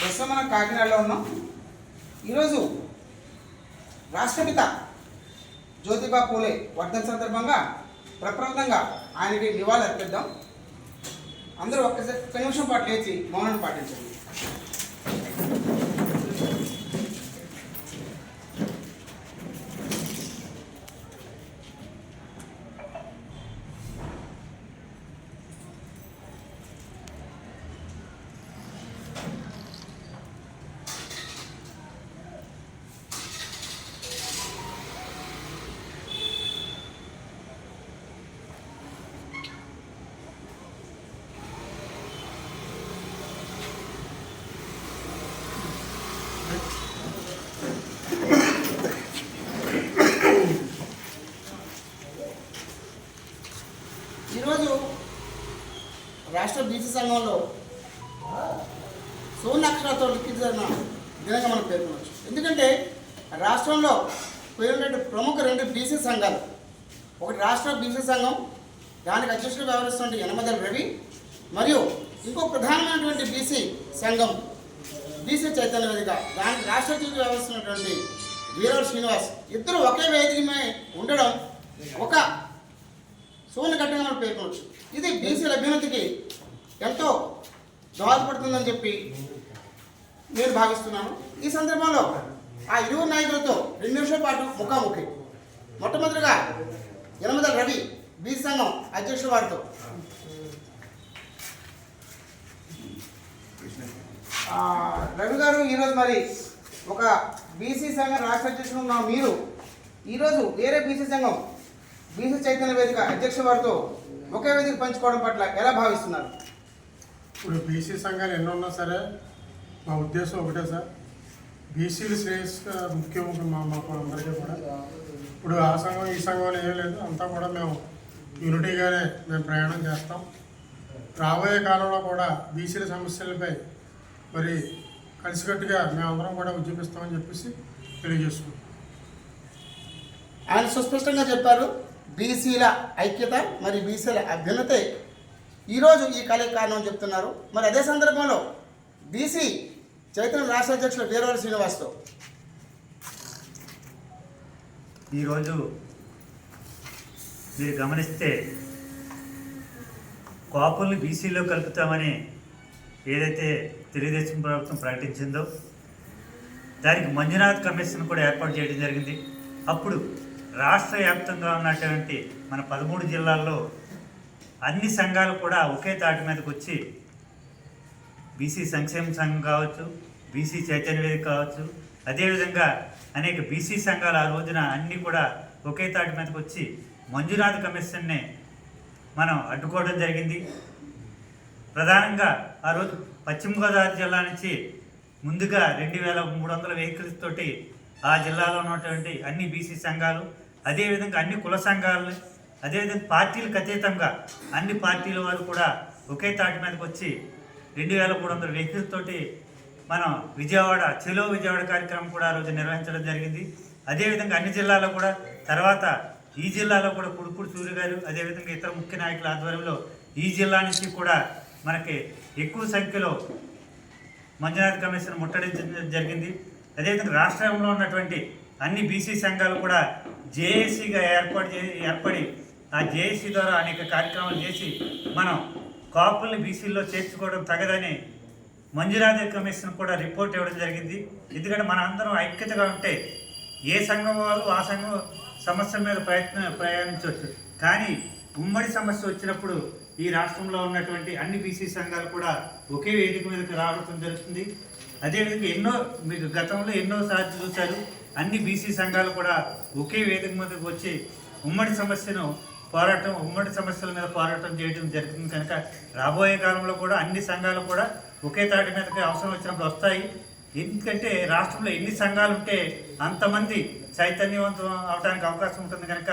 ప్రస్తుతం మనం కాకినాడలో ఉన్నాం. ఈరోజు రాష్ట్రపిత జ్యోతిబా పూలే వర్ధన్ సందర్భంగా ప్రప్రంతంగా ఆయనకి నివాళులు అర్పిద్దాం. అందరూ ఒక్కసారి ఒక్క నిమిషం పాటు లేచి మౌనం పాటించండి. ఈరోజు రాష్ట్ర బీసీ సంఘంలో సువర్ణ అక్షరాలతో లిఖించిన దినంగా మనం పేర్కొనవచ్చు. ఎందుకంటే రాష్ట్రంలో పోయినటువంటి ప్రముఖ రెండు బీసీ సంఘాలు ఒకటి రాష్ట్ర బీసీ సంఘం దానికి అధ్యక్షుడు వ్యవహరిస్తున్న యనమదల రవి మరియు ఇంకో ప్రధానమైనటువంటి బీసీ సంఘం బీసీ చైతన్య వేదిక దానికి రాష్ట్ర అధ్యక్షుడు వ్యవహరిస్తున్నటువంటి వీరవర్ శ్రీనివాస్. ఇద్దరు ఒకే వేదిక ఉండడం ఒక సూర్యుని కట్టగా మనం పేర్కొనవచ్చు. ఇది బీసీల అభ్యున్నతికి ఎంతో దోహదపడుతుందని చెప్పి నేను భావిస్తున్నాను. ఈ సందర్భంలో ఆ ఇరువురు నాయకులతో రెండు నిమిషాల పాటు ముఖాముఖి. మొట్టమొదటిగా ఎనమదల రవి బీసీ సంఘం అధ్యక్షుడు వారితో. రవి గారు ఈరోజు మరి ఒక బీసీ సంఘం రాష్ట్ర అధ్యక్షుడు ఉన్న మీరు ఈరోజు వేరే బీసీ సంఘం బీసీ చైతన్య వేదిక అధ్యక్ష వారితో ఒకే వేదిక పంచుకోవడం పట్ల ఎలా భావిస్తున్నారు? ఇప్పుడు బీసీ సంఘాలు ఎన్ని ఉన్నా సరే మా ఉద్దేశం ఒకటే సార్. బీసీలు శ్రేయస్సు ముఖ్యం మా మాకు అందరికీ కూడా. ఇప్పుడు ఆ సంఘం ఈ సంఘం ఏం లేదు. అంతా కూడా మేము యూనిటీగానే మేము ప్రయాణం చేస్తాం. రాబోయే కాలంలో కూడా బీసీల సమస్యలపై మరి కలిసికట్టుగా మేమందరం కూడా ఉద్యమిస్తామని చెప్పేసి తెలియజేసుకుంటాం ఆయన సుస్పష్టంగా చెప్పారు. బీసీల ఐక్యత మరి బీసీల అభ్యున్నతే ఈరోజు ఈ కళకి కారణం చెప్తున్నారు. మరి అదే సందర్భంలో బీసీ చైతన్య రాష్ట్ర అధ్యక్షుడు వీరవరి శ్రీనివాస్తో. ఈరోజు మీరు గమనిస్తే కాపుల్ని బీసీలో కలుపుతామని ఏదైతే తెలుగుదేశం ప్రభుత్వం ప్రకటించిందో దానికి మంజునాథ్ కమిషన్ కూడా ఏర్పాటు చేయడం జరిగింది. అప్పుడు రాష్ట్ర వ్యాప్తంగా ఉన్నటువంటి మన పదమూడు జిల్లాల్లో అన్ని సంఘాలు కూడా ఒకే తాటి మీదకి వచ్చి బీసీ సంక్షేమ సంఘం కావచ్చు బీసీ చైతన్య వేదిక కావచ్చు అదేవిధంగా అనేక బీసీ సంఘాలు ఆ రోజున అన్నీ కూడా ఒకే తాటి మీదకి వచ్చి మంజునాథ్ కమిషన్ని మనం అడ్డుకోవడం జరిగింది. ప్రధానంగా ఆ రోజు పశ్చిమ గోదావరి జిల్లా నుంచి ముందుగా రెండు వేల మూడు వందల వెహికల్స్ తోటి ఆ జిల్లాలో ఉన్నటువంటి అన్ని బీసీ సంఘాలు అదేవిధంగా అన్ని కుల సంఘాలు అదేవిధంగా పార్టీలకు అతీతంగా అన్ని పార్టీల వారు కూడా ఒకే తాటి మీదకి వచ్చి రెండు వేల మూడు వందల వ్యక్తులతో మనం విజయవాడ చెలో విజయవాడ కార్యక్రమం కూడా ఆ రోజు నిర్వహించడం జరిగింది. అదేవిధంగా అన్ని జిల్లాల్లో కూడా తర్వాత ఈ జిల్లాలో కూడా కుడుకుడు సూర్య గారు అదేవిధంగా ఇతర ముఖ్య నాయకుల ఆధ్వర్యంలో ఈ జిల్లా నుంచి కూడా మనకి ఎక్కువ సంఖ్యలో మంజునాథ్ కమిషన్ ముట్టడించడం జరిగింది. అదేవిధంగా రాష్ట్రంలో ఉన్నటువంటి అన్ని బీసీ సంఘాలు కూడా జేఏసీగా ఏర్పాటు చే ఏర్పడి ఆ జేఏసీ ద్వారా అనేక కార్యక్రమాలు చేసి మనం కాపుల్ని బీసీల్లో చేర్చుకోవడం తగదని మంజునాథ్ కమిషన్ కూడా రిపోర్ట్ ఇవ్వడం జరిగింది. ఎందుకంటే మన అందరం ఐక్యతగా ఉంటే ఏ సంఘం వాళ్ళు ఆ సంఘం సమస్య మీద ప్రయత్న ప్రయాణించవచ్చు. కానీ ఉమ్మడి సమస్య వచ్చినప్పుడు ఈ రాష్ట్రంలో ఉన్నటువంటి అన్ని బీసీ సంఘాలు కూడా ఒకే వేదిక మీదకి రావడం జరుగుతుంది. అదేవిధంగా ఎన్నో మీకు గతంలో ఎన్నో సార్లు చూశారు. అన్ని బీసీ సంఘాలు కూడా ఒకే వేదిక మీదకి వచ్చి ఉమ్మడి సమస్యను పోరాటం ఉమ్మడి సమస్యల మీద పోరాటం చేయడం జరుగుతుంది కనుక రాబోయే కాలంలో కూడా అన్ని సంఘాలు కూడా ఒకే తాటి మీదకి అవసరం వచ్చినప్పుడు వస్తాయి. ఎందుకంటే రాష్ట్రంలో ఎన్ని సంఘాలు ఉంటే అంతమంది చైతన్యవంతం అవడానికి అవకాశం ఉంటుంది కనుక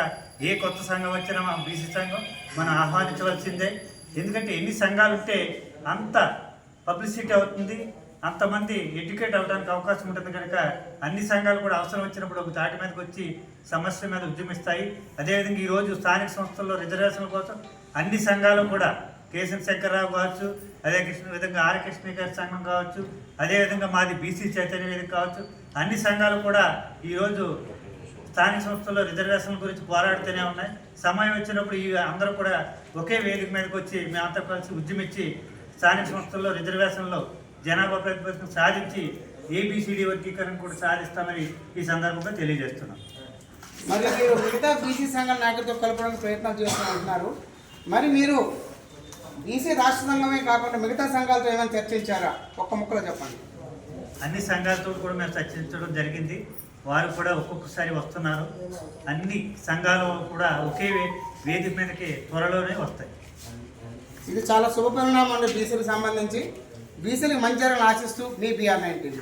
ఏ కొత్త సంఘం వచ్చినా మన బీసీ సంఘం మనం ఆహ్వానించవలసిందే. ఎందుకంటే ఎన్ని సంఘాలు ఉంటే అంత పబ్లిసిటీ అవుతుంది అంతమంది ఎడ్యుకేట్ అవడానికి అవకాశం ఉంటుంది కనుక అన్ని సంఘాలు కూడా అవసరం వచ్చినప్పుడు ఒక తాటి మీదకి వచ్చి సమస్య మీద ఉద్యమిస్తాయి. అదేవిధంగా ఈరోజు స్థానిక సంస్థల్లో రిజర్వేషన్ల కోసం అన్ని సంఘాలు కూడా కేసీఎం శంకర్రావు కావచ్చు అదే కృష్ణ విధంగా ఆర్ కృష్ణ గారి సంఘం కావచ్చు అదేవిధంగా మాది బీసీ చైతన్య వేదిక కావచ్చు అన్ని సంఘాలు కూడా ఈరోజు స్థానిక సంస్థల్లో రిజర్వేషన్ల గురించి పోరాడుతూనే ఉన్నాయి. సమయం వచ్చినప్పుడు ఈ అందరూ కూడా ఒకే వేదిక మీదకి వచ్చి మేమంతా కలిసి ఉద్యమించి స్థానిక సంస్థల్లో రిజర్వేషన్లో జనాభా ప్రాతిపదికన సాధించి ఏబిసిడి వర్గీకరణ కూడా సాధిస్తామని ఈ సందర్భంగా తెలియజేస్తున్నాం. మరి మీరు మిగతా బీసీ సంఘాల నాయకులతో కలపడానికి ప్రయత్నం చేస్తూ ఉంటున్నారు మరి మీరు బీసీ రాష్ట్ర సంఘమే కాకుండా మిగతా సంఘాలతో ఏమైనా చర్చించారా? ఒక్క ముక్కలో చెప్పండి. అన్ని సంఘాలతో కూడా మేము చర్చించడం జరిగింది. వారు కూడా ఒక్కొక్కసారి వస్తున్నారు. అన్ని సంఘాలు కూడా ఒకే వేదిక మీదకి త్వరలోనే వస్తాయి. ఇది చాలా శుభ పరిణామం అండి బీసీలకు సంబంధించి. బీసీలకు మంచి జరగాలని ఆశిస్తూ మీ పిఆర్ నైన్టీన్.